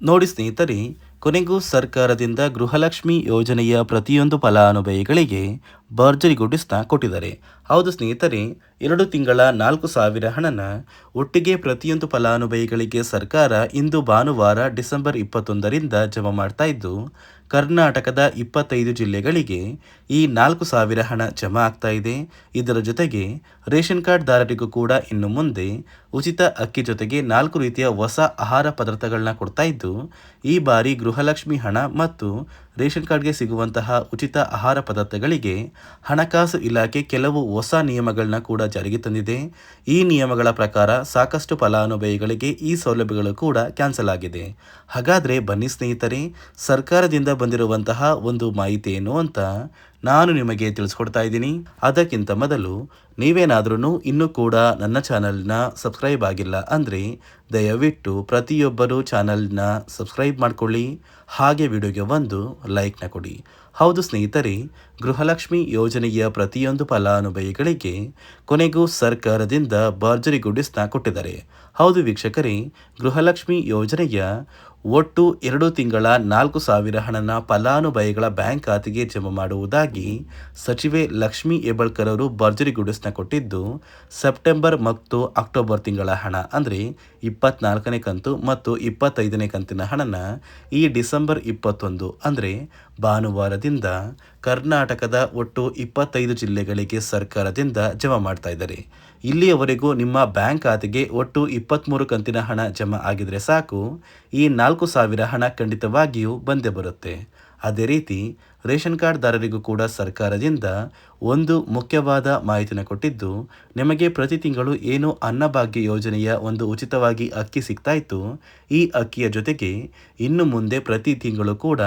ನೋಡಿ ಸ್ನೇಹಿತರೆ ಕೊನೆಗೂ ಸರ್ಕಾರದಿಂದ ಗೃಹಲಕ್ಷ್ಮಿ ಯೋಜನೆಯ ಪ್ರತಿಯೊಂದು ಫಲಾನುಭವಿಗಳಿಗೆ ಭರ್ಜರಿ ಗುಡಿಸ್ತಾ ಕೊಟ್ಟಿದ್ದಾರೆ. ಹೌದು ಸ್ನೇಹಿತರೆ, ಎರಡು ತಿಂಗಳ ನಾಲ್ಕು ಸಾವಿರ ಹಣನ ಒಟ್ಟಿಗೆ ಪ್ರತಿಯೊಂದು ಫಲಾನುಭವಿಗಳಿಗೆ ಸರ್ಕಾರ ಇಂದು ಭಾನುವಾರ ಡಿಸೆಂಬರ್ ಇಪ್ಪತ್ತೊಂದರಿಂದ ಜಮಾ ಮಾಡ್ತಾ ಇದ್ದು, ಕರ್ನಾಟಕದ ಇಪ್ಪತ್ತೈದು ಜಿಲ್ಲೆಗಳಿಗೆ ಈ ನಾಲ್ಕು ಸಾವಿರ ಹಣ ಜಮಾ ಆಗ್ತಾ ಇದೆ. ಇದರ ಜೊತೆಗೆ ರೇಷನ್ ಕಾರ್ಡ್ದಾರರಿಗೂ ಕೂಡ ಇನ್ನು ಮುಂದೆ ಉಚಿತ ಅಕ್ಕಿ ಜೊತೆಗೆ ನಾಲ್ಕು ರೀತಿಯ ಹೊಸ ಆಹಾರ ಪದಾರ್ಥಗಳನ್ನ ಕೊಡ್ತಾ ಇದ್ದು, ಈ ಬಾರಿ ಗೃಹಲಕ್ಷ್ಮಿ ಹಣ ಮತ್ತು ರೇಷನ್ ಕಾರ್ಡ್ಗೆ ಸಿಗುವಂತಹ ಉಚಿತ ಆಹಾರ ಪದಾರ್ಥಗಳಿಗೆ ಹಣಕಾಸು ಇಲಾಖೆ ಕೆಲವು ಹೊಸ ನಿಯಮಗಳನ್ನ ಕೂಡ ಜಾರಿಗೆ ತಂದಿದೆ. ಈ ನಿಯಮಗಳ ಪ್ರಕಾರ ಸಾಕಷ್ಟು ಫಲಾನುಭವಿಗಳಿಗೆ ಈ ಸೌಲಭ್ಯಗಳು ಕೂಡ ಕ್ಯಾನ್ಸಲ್ ಆಗಿದೆ. ಹಾಗಾದರೆ ಬನ್ನಿ ಸ್ನೇಹಿತರೆ, ಸರ್ಕಾರದಿಂದ ಬಂದಿರುವಂತಹ ಒಂದು ಮಾಹಿತಿ ಏನು ಅಂತ ನಾನು ನಿಮಗೆ ತಿಳಿಸ್ಕೊಡ್ತಾ ಇದ್ದೀನಿ. ಅದಕ್ಕಿಂತ ಮೊದಲು ನೀವೇನಾದ್ರೂ ಇನ್ನೂ ಕೂಡ ನನ್ನ ಚಾನಲ್ನ ಸಬ್ಸ್ಕ್ರೈಬ್ ಆಗಿಲ್ಲ ಅಂದರೆ ದಯವಿಟ್ಟು ಪ್ರತಿಯೊಬ್ಬರು ಚಾನಲ್ನ ಸಬ್ಸ್ಕ್ರೈಬ್ ಮಾಡ್ಕೊಳ್ಳಿ. ಹಾಗೆ ವಿಡಿಯೋಗೆ ಒಂದು ಲೈಕ್ನ ಕೊಡಿ. ಹೌದು ಸ್ನೇಹಿತರೆ, ಗೃಹಲಕ್ಷ್ಮಿ ಯೋಜನೆಯ ಪ್ರತಿಯೊಂದು ಫಲಾನುಭವಿಗಳಿಗೆ ಕೊನೆಗೂ ಸರ್ಕಾರದಿಂದ ಭರ್ಜರಿ ಗುಡಿಸ್ನ ಕೊಟ್ಟಿದ್ದಾರೆ. ಹೌದು ವೀಕ್ಷಕರೇ, ಗೃಹಲಕ್ಷ್ಮಿ ಯೋಜನೆಯ ಒಟ್ಟು ಎರಡು ತಿಂಗಳ ನಾಲ್ಕು ಸಾವಿರ ಹಣನ ಫಲಾನುಭವಿಗಳ ಬ್ಯಾಂಕ್ ಖಾತೆಗೆ ಜಮಾ ಮಾಡುವುದಾಗಿ ಸಚಿವೆ ಲಕ್ಷ್ಮಿ ಹೆಬ್ಬಳ್ಕರ್ ಅವರು ಭರ್ಜರಿ ಗುಡಿಸ್ನ ಕೊಟ್ಟಿದ್ದು, ಸೆಪ್ಟೆಂಬರ್ ಮತ್ತು ಅಕ್ಟೋಬರ್ ತಿಂಗಳ ಹಣ, ಅಂದರೆ ಇಪ್ಪತ್ನಾಲ್ಕನೇ ಕಂತು ಮತ್ತು ಇಪ್ಪತ್ತೈದನೇ ಕಂತಿನ ಹಣನ ಈ ಡಿಸೆಂಬರ್ ಇಪ್ಪತ್ತೊಂದು, ಅಂದರೆ ಭಾನುವಾರದಿಂದ ಕರ್ನಾಟಕದ ಒಟ್ಟು ಇಪ್ಪತ್ತೈದು ಜಿಲ್ಲೆಗಳಿಗೆ ಸರ್ಕಾರದಿಂದ ಜಮಾ ಮಾಡ್ತಾ ಇದ್ದಾರೆ. ಇಲ್ಲಿಯವರೆಗೂ ನಿಮ್ಮ ಬ್ಯಾಂಕ್ ಖಾತೆಗೆ ಒಟ್ಟು ಇಪ್ಪತ್ತ್ಮೂರು ಕಂತಿನ ಹಣ ಜಮಾ ಆಗಿದ್ರೆ ಸಾಕು. ಈ ನಾಲ್ಕು ಸಾವಿರ ಹಣ ಖಂಡಿತವಾಗಿಯೂ ಬಂದೇ ಬರುತ್ತೆ. ಅದೇ ರೀತಿ ರೇಷನ್ ಕಾರ್ಡ್ದಾರರಿಗೂ ಕೂಡ ಸರ್ಕಾರದಿಂದ ಒಂದು ಮುಖ್ಯವಾದ ಮಾಹಿತಿನ ಕೊಟ್ಟಿದ್ದು, ನಿಮಗೆ ಪ್ರತಿ ತಿಂಗಳು ಏನು ಅನ್ನಭಾಗ್ಯ ಯೋಜನೆಯ ಒಂದು ಉಚಿತವಾಗಿ ಅಕ್ಕಿ ಸಿಗ್ತಾ ಇತ್ತು ಈ ಅಕ್ಕಿಯ ಜೊತೆಗೆ ಇನ್ನು ಮುಂದೆ ಪ್ರತಿ ತಿಂಗಳು ಕೂಡ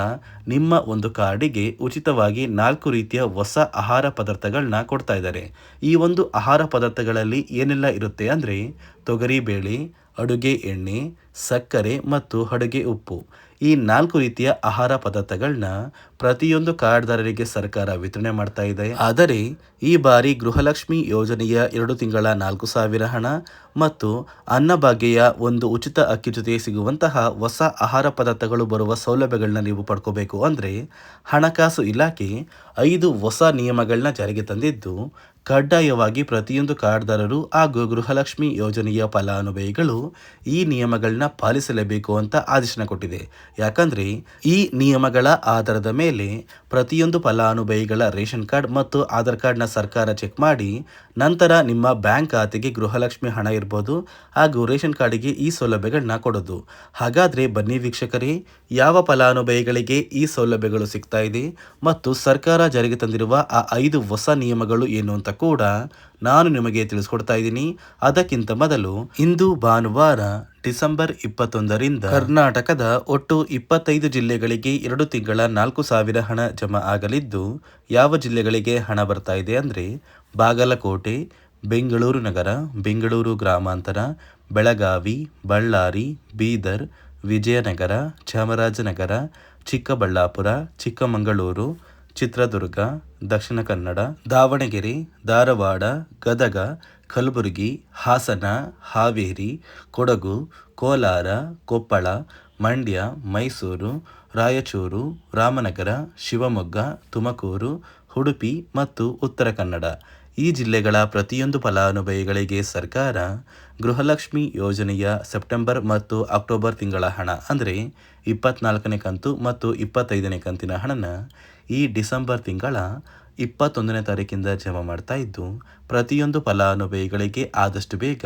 ನಿಮ್ಮ ಒಂದು ಕಾರ್ಡಿಗೆ ಉಚಿತವಾಗಿ ನಾಲ್ಕು ರೀತಿಯ ಹೊಸ ಆಹಾರ ಪದಾರ್ಥಗಳನ್ನ ಕೊಡ್ತಾ ಇದ್ದಾರೆ ಈ ಒಂದು ಆಹಾರ ಪದಾರ್ಥಗಳಲ್ಲಿ ಏನೆಲ್ಲ ಇರುತ್ತೆ ಅಂದರೆ ತೊಗರಿಬೇಳೆ ಅಡುಗೆ ಎಣ್ಣೆ, ಸಕ್ಕರೆ ಮತ್ತು ಅಡುಗೆ ಉಪ್ಪು. ಈ ನಾಲ್ಕು ರೀತಿಯ ಆಹಾರ ಪದಾರ್ಥಗಳನ್ನ ಪ್ರತಿಯೊಂದು ಕಾರ್ಡ್ದಾರರಿಗೆ ಸರ್ಕಾರ ವಿತರಣೆ ಮಾಡ್ತಾ ಇದೆ. ಆದರೆ, ಈ ಬಾರಿ ಗೃಹಲಕ್ಷ್ಮಿ ಯೋಜನೆಯ ಎರಡು ತಿಂಗಳ ನಾಲ್ಕು ಸಾವಿರ ಹಣ ಮತ್ತು ಅನ್ನಭಾಗ್ಯ ಒಂದು ಉಚಿತ ಅಕ್ಕಿ ಜೊತೆ ಸಿಗುವಂತಹ ಹೊಸ ಆಹಾರ ಪದಾರ್ಥಗಳು ಬರುವ ಸೌಲಭ್ಯಗಳನ್ನ ನೀವು ಪಡ್ಕೋಬೇಕು. ಅಂದರೆ, ಹಣಕಾಸು ಇಲಾಖೆ ಐದು ಹೊಸ ನಿಯಮಗಳನ್ನ ಜಾರಿಗೆ ತಂದಿದ್ದು, ಕಡ್ಡಾಯವಾಗಿ ಪ್ರತಿಯೊಂದು ಕಾರ್ಡ್ದಾರರು ಹಾಗೂ ಗೃಹಲಕ್ಷ್ಮಿ ಯೋಜನೆಯ ಫಲಾನುಭವಿಗಳು ಈ ನಿಯಮಗಳನ್ನ ಪಾಲಿಸಲೇಬೇಕು ಅಂತ ಆದೇಶನ ಕೊಟ್ಟಿದೆ. ಯಾಕಂದ್ರೆ, ಈ ನಿಯಮಗಳ ಆಧಾರದ ಮೇಲೆ ಪ್ರತಿಯೊಂದು ಫಲಾನುಭವಿಗಳ ರೇಷನ್ ಕಾರ್ಡ್ ಮತ್ತು ಆಧಾರ್ ಕಾರ್ಡ್ನ ಸರ್ಕಾರ ಚೆಕ್ ಮಾಡಿ ನಂತರ ನಿಮ್ಮ ಬ್ಯಾಂಕ್ ಖಾತೆಗೆ ಗೃಹಲಕ್ಷ್ಮಿ ಹಣ ಇರ್ಬೋದು ಹಾಗೂ ರೇಷನ್ ಕಾರ್ಡಿಗೆ ಈ ಸೌಲಭ್ಯಗಳನ್ನ ಕೊಡೋದು. ಹಾಗಾದರೆ ಬನ್ನಿ ವೀಕ್ಷಕರೇ, ಯಾವ ಫಲಾನುಭವಿಗಳಿಗೆ ಈ ಸೌಲಭ್ಯಗಳು ಸಿಗ್ತಾ ಇದೆ ಮತ್ತು ಸರ್ಕಾರ ಜಾರಿಗೆ ತಂದಿರುವ ಆ ಐದು ಹೊಸ ನಿಯಮಗಳು ಏನು ಅಂತ ಕೂಡ ನಾನು ನಿಮಗೆ ತಿಳಿಸ್ಕೊಡ್ತಾ ಇದ್ದೀನಿ. ಅದಕ್ಕಿಂತ ಮೊದಲು ಇಂದು ಭಾನುವಾರ ಡಿಸೆಂಬರ್ ಇಪ್ಪತ್ತೊಂದರಿಂದ ಕರ್ನಾಟಕದ ಒಟ್ಟು ಇಪ್ಪತ್ತೈದು ಜಿಲ್ಲೆಗಳಿಗೆ ಎರಡು ತಿಂಗಳ ನಾಲ್ಕು ಸಾವಿರ ಹಣ ಜಮಾ ಆಗಲಿದ್ದು, ಯಾವ ಜಿಲ್ಲೆಗಳಿಗೆ ಹಣ ಬರ್ತಾ ಇದೆ ಅಂದರೆ ಬಾಗಲಕೋಟೆ, ಬೆಂಗಳೂರು ನಗರ, ಬೆಂಗಳೂರು ಗ್ರಾಮಾಂತರ, ಬೆಳಗಾವಿ, ಬಳ್ಳಾರಿ, ಬೀದರ್, ವಿಜಯನಗರ, ಚಾಮರಾಜನಗರ, ಚಿಕ್ಕಬಳ್ಳಾಪುರ, ಚಿಕ್ಕಮಗಳೂರು ಚಿತ್ರದುರ್ಗ, ದಕ್ಷಿಣ ಕನ್ನಡ, ದಾವಣಗೆರೆ, ಧಾರವಾಡ, ಗದಗ, ಕಲಬುರಗಿ, ಹಾಸನ, ಹಾವೇರಿ, ಕೊಡಗು, ಕೋಲಾರ, ಕೊಪ್ಪಳ, ಮಂಡ್ಯ, ಮೈಸೂರು, ರಾಯಚೂರು, ರಾಮನಗರ, ಶಿವಮೊಗ್ಗ, ತುಮಕೂರು, ಉಡುಪಿ ಮತ್ತು ಉತ್ತರ ಕನ್ನಡ. ಈ ಜಿಲ್ಲೆಗಳ ಪ್ರತಿಯೊಂದು ಫಲಾನುಭವಿಗಳಿಗೆ ಸರ್ಕಾರ ಗೃಹಲಕ್ಷ್ಮಿ ಯೋಜನೆಯ ಸೆಪ್ಟೆಂಬರ್ ಮತ್ತು ಅಕ್ಟೋಬರ್ ತಿಂಗಳ ಹಣ, ಅಂದರೆ ಇಪ್ಪತ್ನಾಲ್ಕನೇ ಕಂತು ಮತ್ತು ಇಪ್ಪತ್ತೈದನೇ ಕಂತಿನ ಹಣನ ಈ ಡಿಸೆಂಬರ್ ತಿಂಗಳ ಇಪ್ಪತ್ತೊಂದನೇ ತಾರೀಕಿಂದ ಜಮಾ ಮಾಡ್ತಾ ಇದ್ದು, ಪ್ರತಿಯೊಂದು ಫಲಾನುಭವಿಗಳಿಗೆ ಆದಷ್ಟು ಬೇಗ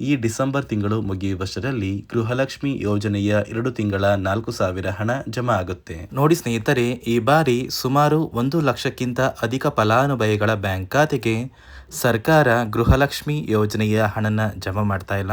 ಈ ಡಿಸೆಂಬರ್ ತಿಂಗಳು ಮುಗಿಯುವಷ್ಟರಲ್ಲಿ ಗೃಹಲಕ್ಷ್ಮಿ ಯೋಜನೆಯ ಎರಡು ತಿಂಗಳ ನಾಲ್ಕು ಸಾವಿರ ಹಣ ಜಮಾ ಆಗುತ್ತೆ. ನೋಡಿ ಸ್ನೇಹಿತರೆ, ಈ ಬಾರಿ ಸುಮಾರು ಒಂದು ಲಕ್ಷಕ್ಕಿಂತ ಅಧಿಕ ಫಲಾನುಭವಿಗಳ ಬ್ಯಾಂಕ್ ಖಾತೆಗೆ ಸರ್ಕಾರ ಗೃಹಲಕ್ಷ್ಮಿ ಯೋಜನೆಯ ಹಣನ ಜಮಾ ಮಾಡ್ತಾ ಇಲ್ಲ.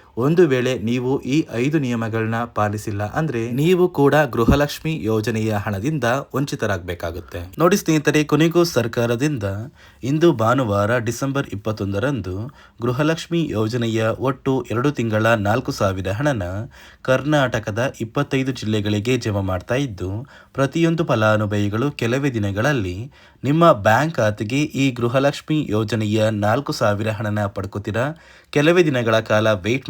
ಒಂದು ವೇಳೆ ನೀವು ಈ ಐದು ನಿಯಮಗಳನ್ನ ಪಾಲಿಸಿಲ್ಲ ಅಂದ್ರೆ ನೀವು ಕೂಡ ಗೃಹಲಕ್ಷ್ಮಿ ಯೋಜನೆಯ ಹಣದಿಂದ ವಂಚಿತರಾಗಬೇಕಾಗುತ್ತೆ. ನೋಡಿ ಸ್ನೇಹಿತರೆ, ಕೊನೆಗೂ ಸರ್ಕಾರದಿಂದ ಇಂದು ಭಾನುವಾರ ಡಿಸೆಂಬರ್ ಇಪ್ಪತ್ತೊಂದರಂದು ಗೃಹಲಕ್ಷ್ಮಿ ಯೋಜನೆಯ ಒಟ್ಟು ಎರಡು ತಿಂಗಳ ನಾಲ್ಕು ಸಾವಿರ ಹಣನ ಕರ್ನಾಟಕದ ಇಪ್ಪತ್ತೈದು ಜಿಲ್ಲೆಗಳಿಗೆ ಜಮಾ ಮಾಡ್ತಾ ಇದ್ದು, ಪ್ರತಿಯೊಂದು ಫಲಾನುಭವಿಗಳು ಕೆಲವೇ ದಿನಗಳಲ್ಲಿ ನಿಮ್ಮ ಬ್ಯಾಂಕ್ ಖಾತೆಗೆ ಈ ಗೃಹಲಕ್ಷ್ಮಿ ಯೋಜನೆಯ ನಾಲ್ಕು ಸಾವಿರ ಹಣನ ಪಡ್ಕೋತೀರಾ? ಕೆಲವೇ ದಿನಗಳ ಕಾಲ ವೆಯ್ಟ್